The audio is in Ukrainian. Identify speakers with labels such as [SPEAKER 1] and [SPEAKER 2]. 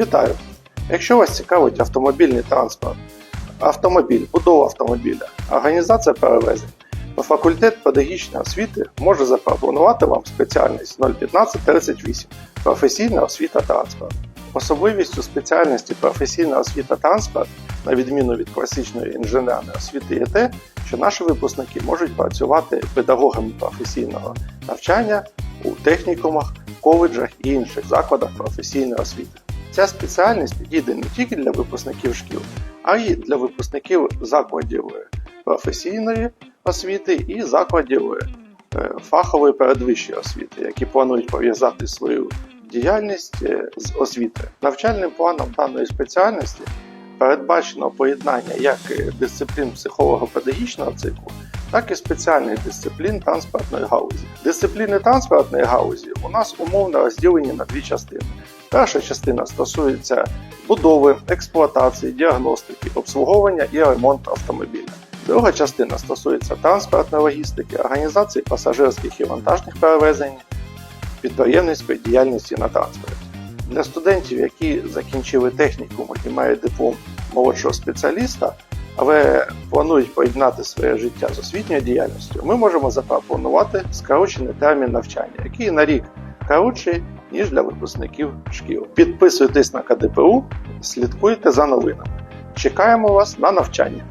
[SPEAKER 1] Вітаю! Якщо вас цікавить автомобільний транспорт, автомобіль, будова автомобіля, організація перевезень, то факультет педагогічної освіти може запропонувати вам спеціальність 01538 професійна освіта транспорт. Особливістю спеціальності професійна освіта транспорт, на відміну від класичної інженерної освіти, є те, що наші випускники можуть працювати педагогами професійного навчання у технікумах, коледжах і інших закладах професійної освіти. Ця спеціальність підійде не тільки для випускників шкіл, а й для випускників закладів професійної освіти і закладів е, фахової передвищої освіти, які планують пов'язати свою діяльність е, з освітою. Навчальним планом даної спеціальності передбачено поєднання як е, дисциплін психолого-педагогічного циклу, так і спеціальних дисциплін транспортної галузі. Дисципліни транспортної галузі у нас умовно розділені на дві частини. Перша частина стосується будови, експлуатації, діагностики, обслуговування і ремонту автомобіля. Друга частина стосується транспортної логістики, організації пасажирських і вантажних перевезень, підприємницької діяльності на транспорті. Для студентів, які закінчили технікум і мають диплом молодшого спеціаліста, але планують поєднати своє життя з освітньою діяльністю, ми можемо запропонувати скорочений термін навчання, який на рік коротший, ніж для випускників шкіл. Підписуйтесь на КДПУ, слідкуйте за новинами. Чекаємо вас на навчання.